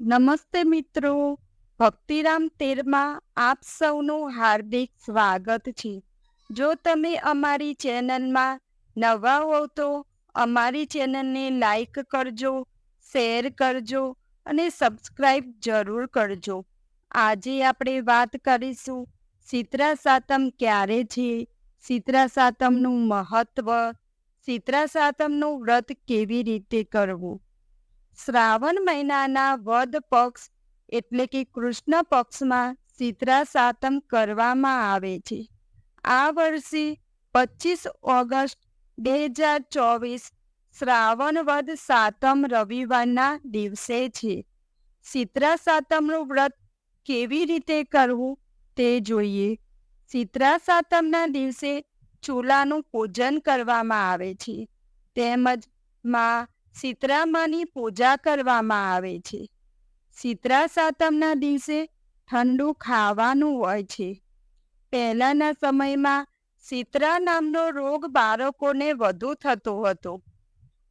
નમસ્તે મિત્રો. ભક્તિરામ તેરમાં આપ સૌનું હાર્દિક સ્વાગત છે. જો તમે અમારી ચેનલમાં નવા હો તો અમારી ચેનલને લાઈક કરજો, શેર કરજો અને સબસ્ક્રાઈબ જરૂર કરજો. આજે આપણે વાત કરીશું શીતળા સાતમ ક્યારે છે? શીતળા સાતમનું મહત્વ શીતળા સાતમનું વ્રત કેવી રીતે કરવું? શ્રાવણ મહિનાના વદ પક્ષ એટલે કે કૃષ્ણ પક્ષમાં શીતળા સાતમ કરવામાં આવે છે. આ વર્ષે પચીસ ઓગસ્ટ બે હજાર ચોવીસ શ્રાવણ વદ સાતમ રવિવારના દિવસે છે. શીતળા સાતમનું વ્રત કેવી રીતે કરવું તે જોઈએ. શીતળા સાતમના દિવસે ચૂલાનું પૂજન કરવામાં આવે છે. તેમજમાં શીતળામાની પૂજા કરવામાં આવે છે. શીતળા સાતમના દિવસે ઠંડુ ખાવાનું હોય છે. પહેલાંના સમયમાં શીતળા નામનો રોગ બાળકોને વધુ થતો હતો.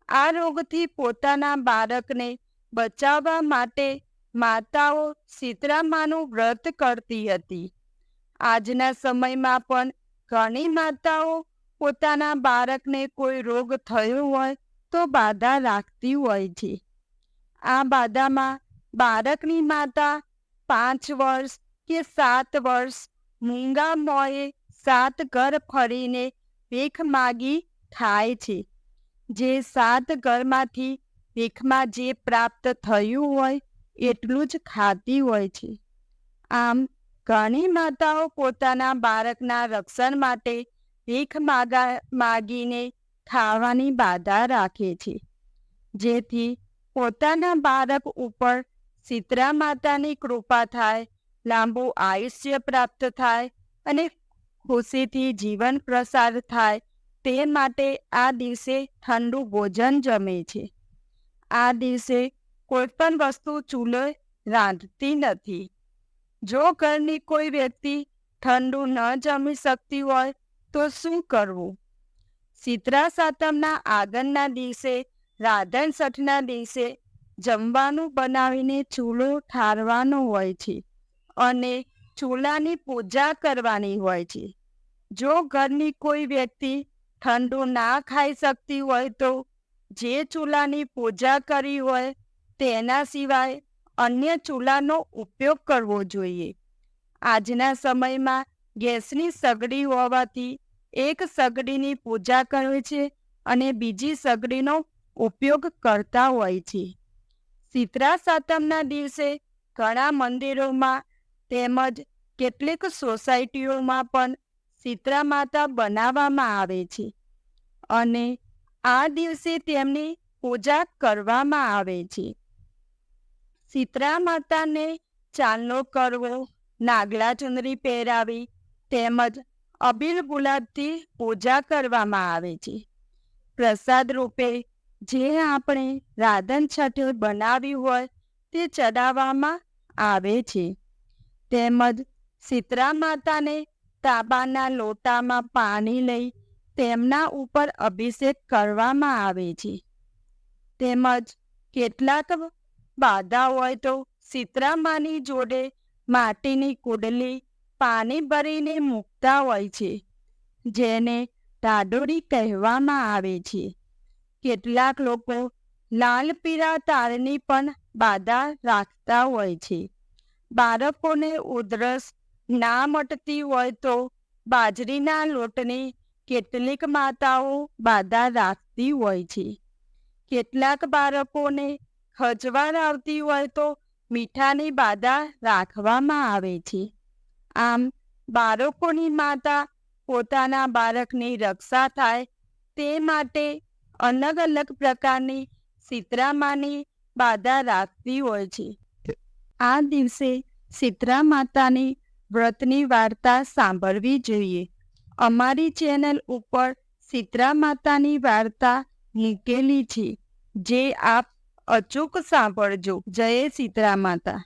આ રોગથી પોતાના બાળકને બચાવવા માટે માતાઓ શીતળામાનું વ્રત કરતી હતી. આજના સમયમાં પણ ઘણી માતાઓ પોતાના બાળકને કોઈ રોગ થયો હોય તો બાધા રાખતી હોય છે આ બાધામાં બાળકની માતા પાંચ વર્ષ કે સાત વર્ષ મૂંગા મોએ સાત ઘર ફરીને ભીખ માગી ખાય છે. જે સાત ઘરમાંથી ભીખમાં જે પ્રાપ્ત થયું હોય એટલું જ ખાતી હોય છે. આમ ઘણી માતાઓ પોતાના બાળકના રક્ષણ માટે ભીખ માગા, માગીને ખાવાની બાધા રાખે છે. જેથી પોતાના બાળક ઉપર શીતળા માતાની કૃપા થાય, લાંબુ આયુષ્ય પ્રાપ્ત થાય અને ખુશીથી જીવન પ્રસાર થાય તે માટે આ દિવસે ઠંડુ ભોજન જમે છે. આ દિવસે કોઈ પણ વસ્તુ ચૂલો રાંધતી નથી. જો ઘરની કોઈ વ્યક્તિ ઠંડુ ન જમી શકતી હોય તો શું કરવું? શીતળા સાતમના આગળના દિવસે રાધન સઠના દિવસે જમવાનું બનાવીને ચૂલો ઠારવાનો હોય છે અને ચૂલાની પૂજા કરવાની હોય છે. જો ઘરની કોઈ વ્યક્તિ ઠંડુ ના ખાઈ શકતી હોય તો જે ચૂલાની પૂજા કરી હોય તેના સિવાય અન્ય ચૂલાનો ઉપયોગ કરવો જોઈએ. આજના સમયમાં ગેસની સગડી હોવાથી એક સગડીની પૂજા કરે છે અને બીજી સગડીનો ઉપયોગ કરતા હોય છે. શીતળા સાતમના દિવસે ઘણા મંદિરોમાં તેમજ કેટલીક સોસાયટીઓમાં પણ શીતળા માતા બનાવવામાં આવે છે અને આ દિવસે તેમની પૂજા કરવામાં આવે છે. શીતળા માતાને ચાંદલો કરવો, નાગલા ચુંદરી પહેરાવી તેમજ અબીલ ગુલાબથી પૂજા કરવામાં આવે છે. પ્રસાદ રૂપે જે આપણે રાધન છઠ બનાવ્યું હોય તે ચડાવવામાં આવે છે. તેમજ શીતળા માતાને તાંબાના લોટામાં પાણી લઈ તેમના ઉપર અભિષેક કરવામાં આવે છે. તેમજ કેટલાક બાધા હોય તો શીતળામાની જોડે માટીની કુડલી પાણી ભરીને મૂકતા હોય છે, જેને ટાડોડી કહેવામાં આવે છે. કેટલાક લોકો લાલ પીળા તારની પણ બાધા રાખતા હોય છે. બાળકોને ઉધરસ ના મટતી હોય તો બાજરીના લોટની કેટલીક માતાઓ બાધા રાખતી હોય છે. કેટલાક બાળકોને ખજવાર આવતી હોય તો મીઠાની બાધા રાખવામાં આવે છે. આમ બાળકોની માતા પોતાના બાળકની રક્ષા થાય તે માટે અલગ અલગ પ્રકારની સીતરામાની બાધા રાખતી હોય છે. આ દિવસે સીતરા માતાની વ્રતની વાર્તા સાંભળવી જોઈએ. અમારી ચેનલ ઉપર સીતરા માતાની વાર્તા મૂકેલી છે. જે આપ અચૂક સાંભળજો. જય સીતરા માતા.